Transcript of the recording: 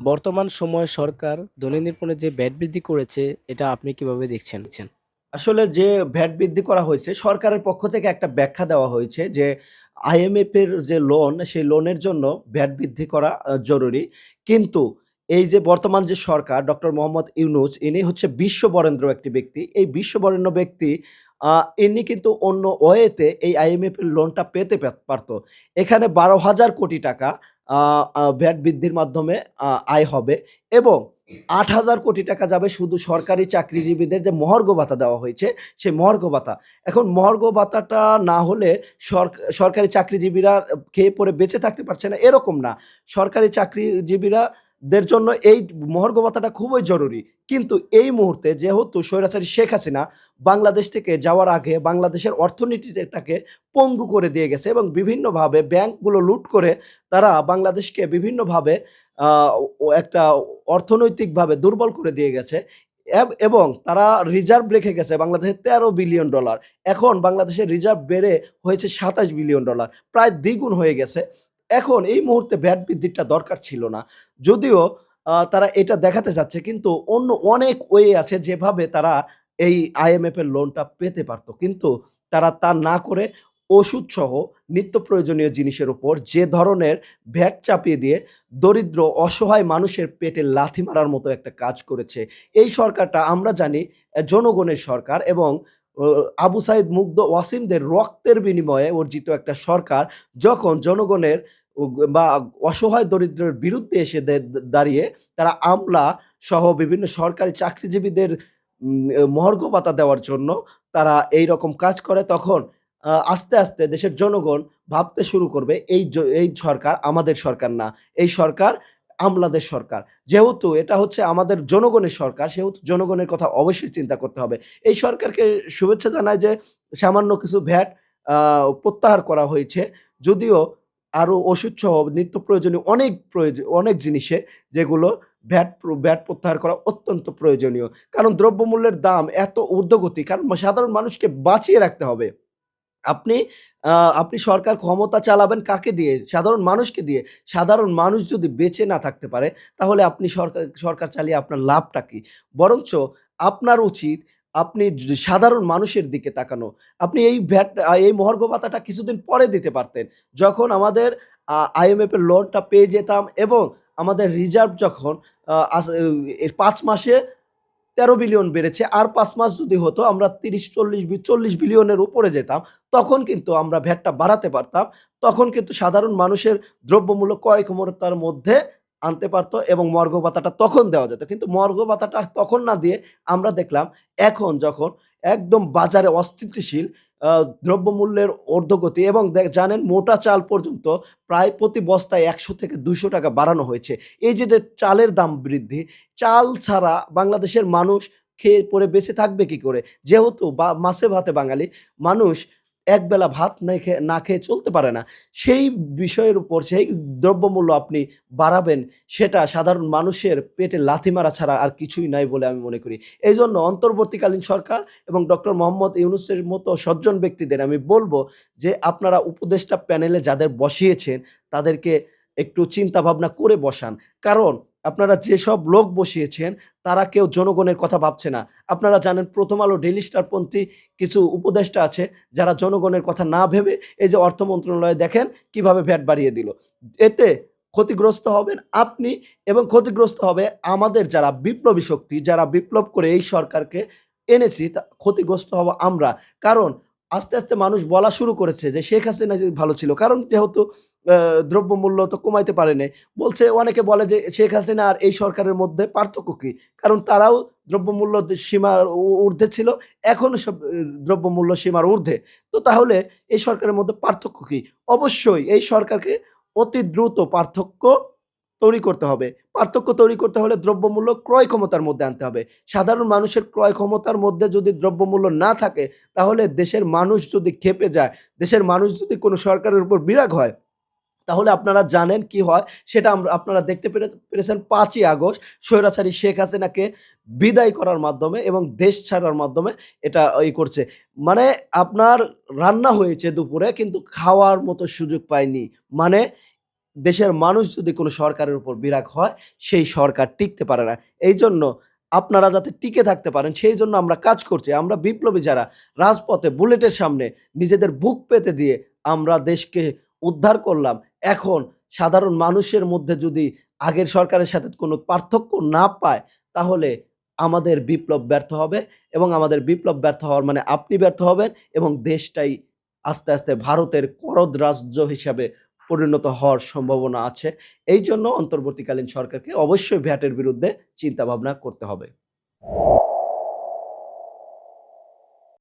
বর্তমান সময়ে সরকার দৈনন্দিন পণ্যে যে ভ্যাট বৃদ্ধি করেছে, এটা আপনি কীভাবে দেখছেন? আসলে যে ভ্যাট বৃদ্ধি করা হয়েছে, সরকারের পক্ষ থেকে একটা ব্যাখ্যা দেওয়া হয়েছে যে, আইএমএফের এর যে লোন, সেই লোনের জন্য ভ্যাট বৃদ্ধি করা জরুরি। কিন্তু এই যে বর্তমান যে সরকার ডক্টর মোহাম্মদ ইউনূস, ইনি হচ্ছে বিশ্ববরেণ্য একটি ব্যক্তি। এই বিশ্ববরেণ্য ব্যক্তি আ ইনি কিন্তু অন্য ওয়েতে এই এর লোনটা পেতে পারত। এখানে ১২,০০০ কোটি টাকা ভ্যাট বৃদ্ধির মাধ্যমে আয় হবে এবং ৮,০০০ কোটি টাকা যাবে শুধু সরকারি চাকরিজীবীদের যে মহার্ঘ ভাতা দেওয়া হয়েছে, সেই মহার্ঘ ভাতা। এখন মহার্ঘ ভাতাটা না হলে সরক সরকারি চাকরিজীবীরা খেয়ে পরে বেঁচে থাকতে পারছে না, এরকম না। সরকারি চাকরিজীবীরা দের জন্য এই মহার্ঘ ভাতাটা খুবই জরুরি। কিন্তু এই মুহূর্তে যেহেতু স্বৈরাচারী শেখ হাসিনা বাংলাদেশ থেকে যাওয়ার আগে বাংলাদেশের অর্থনীতিটাকে পঙ্গু করে দিয়ে গেছে এবং বিভিন্নভাবে ব্যাংকগুলো লুট করে তারা বাংলাদেশকে বিভিন্নভাবে একটা অর্থনৈতিকভাবে দুর্বল করে দিয়ে গেছে। এবং তারা রিজার্ভ রেখে গেছে বাংলাদেশের $১৩ বিলিয়ন ডলার। এখন বাংলাদেশের রিজার্ভ বেড়ে হয়েছে $২৭ বিলিয়ন ডলার। প্রায় দ্বিগুণ হয়ে গেছে। এখন এই মুহূর্তে ভ্যাট বৃদ্ধিটা দরকার ছিল না। যদিও তারা এটা দেখাতে চাচ্ছে কিন্তু অন্য অনেক ওয়ে আছে যেভাবে তারা এই IMF এর লোনটা পেতে পারত। কিন্তু তারা তা না করে ওষুধসহ নিত্য প্রয়োজনীয় জিনিসের উপর যে ধরনের ভ্যাট চাপিয়ে দিয়ে দরিদ্র, অসহায় মানুষের পেটে লাথি মারার মতো একটা কাজ করেছে। এই সরকারটা, আমরা জানি, জনগণের সরকার এবং আবু সাইদ মুগ্ধ ওয়াসিমদের রক্তের বিনিময়ে অর্জিত একটা সরকার যখন জনগণের বা অসহায় দরিদ্রের বিরুদ্ধে এসে দাঁড়িয়ে তারা আমলা সহ বিভিন্ন সরকারি চাকরিজীবীদের মহার্ঘ ভাতা দেওয়ার জন্য তারা এই রকম কাজ করে তখন আস্তে, আস্তে দেশের জনগণ ভাবতে শুরু করবে এই এই সরকার আমাদের সরকার না। এই সরকার আমলাদের সরকার। যেহেতু এটা হচ্ছে আমাদের জনগণের সরকার, সেহেতু জনগণের কথা অবশ্যই চিন্তা করতে হবে। এই সরকারকে শুভেচ্ছা জানায় যে সামান্য কিছু ভ্যাট প্রত্যাহার করা হয়েছে। যদিও আরও ওষুধসহ নিত্য প্রয়োজনীয় অনেক প্রয়োজন অনেক জিনিসে যেগুলো ভ্যাট ভ্যাট প্রত্যাহার করা অত্যন্ত প্রয়োজনীয়। কারণ দ্রব্যমূল্যের দাম এত ঊর্ধ্বগতি কারণ সাধারণ মানুষকে বাঁচিয়ে রাখতে হবে। আপনি আপনি সরকার ক্ষমতা চালাবেন কাকে দিয়ে? সাধারণ মানুষকে দিয়ে। সাধারণ মানুষ যদি বেঁচে না থাকতে পারে, তাহলে আপনি সরকার সরকার চালিয়ে আপনার লাভটা কী বরঞ্চ আপনার উচিত আপনি সাধারণ মানুষের দিকে তাকানো। আপনি এই ভ্যাট, এই মহার্ঘ ভাতাটা কিছুদিন পরে দিতে পারতেন। যখন আমাদের আইএমএফের লোনটা পেয়ে যেতাম এবং আমাদের রিজার্ভ যখন ৫ মাসে ১৩ বিলিয়ন বেড়েছে। আর পাঁচ মাস যদি হতো আমরা তিরিশ, চল্লিশ চল্লিশ বিলিয়নের উপরে যেতাম। তখন কিন্তু আমরা ভ্যাটটা বাড়াতে পারতাম। তখন কিন্তু সাধারণ মানুষের দ্রব্যমূল্য ক্রয় ক্ষমতার মধ্যে আনতে পারত এবং মর্গ ভাতাটা তখন দেওয়া যেত। কিন্তু মর্গ ভাতাটা তখন না দিয়ে আমরা দেখলাম, এখন যখন একদম বাজারে অস্থিতিশীল দ্রব্যমূল্যের অর্ধগতি এবং জানেন মোটা চাল পর্যন্ত প্রায় প্রতি বস্তায় ৳১০০-৳২০০ বাড়ানো হয়েছে। এই যে, যে চালের দাম বৃদ্ধি, চাল ছাড়া বাংলাদেশের মানুষ খেয়ে পরে বেঁচে থাকবে কি করে? যেহেতু বা মাছে ভাতে বাঙালি, মানুষ একবেলা ভাত না খেয়ে না খেয়ে চলতে পারে না। সেই বিষয়ের উপর সেই দ্রব্যমূল্য আপনি বাড়াবেন সেটা সাধারণ মানুষের পেটে লাথি মারা ছাড়া আর কিছুই নাই বলে আমি মনে করি। এই জন্য অন্তর্বর্তীকালীন সরকার এবং ডক্টর মোহাম্মদ ইউনুসের মতো সজ্জন ব্যক্তিদের আমি বলব যে, আপনারা উপদেষ্টা প্যানেলে যাদের বসিয়েছেন তাদেরকে একটু চিন্তা ভাবনা করে বসান। কারণ আপনারা যেসব লোক বসিয়েছেন তারা কেউ জনগণের কথা ভাবছে না। আপনারা জানেন 'প্রথম আলো', ডেলি স্টারপন্থী কিছু উপদেষ্টা আছে যারা জনগণের কথা না ভেবে এই যে অর্থ মন্ত্রণালয়ে দেখেন কীভাবে ভ্যাট বাড়িয়ে দিল। এতে ক্ষতিগ্রস্ত হবেন আপনি এবং ক্ষতিগ্রস্ত হবে আমাদের যারা বিপ্লবী শক্তি, যারা বিপ্লব করে এই সরকারকে এনেছি তা ক্ষতিগ্রস্ত হব আমরা। কারণ আস্তে, আস্তে মানুষ বলা শুরু করেছে যে, শেখ হাসিনা ভালো ছিল। কারণ যেহেতু দ্রব্যমূল্য তো কমাইতে পারেনি। বলছে অনেকে বলে যে, শেখ হাসিনা আর এই সরকারের মধ্যে পার্থক্য কী কারণ তারাও দ্রব্যমূল্য সীমার ঊর্ধ্বে ছিল। এখন সব দ্রব্যমূল্য সীমার ঊর্ধ্বে। তো তাহলে এই সরকারের মধ্যে পার্থক্য কী অবশ্যই এই সরকারকে অতি দ্রুত পার্থক্য তৈরি করতে হবে। পার্থক্য তৈরি করতে হলে দ্রব্যমূল্য ক্রয় ক্ষমতার মধ্যে আনতে হবে। সাধারণ মানুষের ক্রয় ক্ষমতার মধ্যে যদি দ্রব্যমূল্য না থাকে তাহলে দেশের মানুষ যদি ক্ষেপে যায়, দেশের মানুষ যদি কোনো সরকারের উপর বিরাগ হয়, তাহলে আপনারা জানেন কি হয় সেটা আমরা আপনারা দেখতে পেরে পেরেছেন পাঁচই আগস্ট স্বৈরাচারী শেখ হাসিনাকে বিদায় করার মাধ্যমে এবং দেশ ছাড়ার মাধ্যমে এটা ই করছে। মানে আপনার রান্না হয়েছে দুপুরে কিন্তু খাওয়ার মতো সুযোগ পায়নি। মানে দেশের মানুষ যদি কোনো সরকারের উপর বিরাগ হয়, সেই সরকার টিকতে পারে না। এই জন্য আপনারা যাতে টিকে থাকতে পারেন, সেই জন্য আমরা কাজ করছি। আমরা বিপ্লবী যারা, রাজপথে বুলেটের সামনে নিজেদের বুক পেতে দিয়ে আমরা দেশকে উদ্ধার করলাম। এখন সাধারণ মানুষের মধ্যে যদি আগের সরকারের সাথে কোনো পার্থক্য না পায়, তাহলে আমাদের বিপ্লব ব্যর্থ হবে এবং আমাদের বিপ্লব ব্যর্থ হওয়ার মানে আপনি ব্যর্থ হবেন এবং দেশটাই আস্তে আস্তে ভারতের করদ রাজ্য হিসাবে পরিণত হওয়ার সম্ভাবনা আছে। এই জন্য অন্তর্বর্তীকালীন সরকারকে অবশ্যই ভ্যাটের বিরুদ্ধে চিন্তাভাবনা করতে হবে।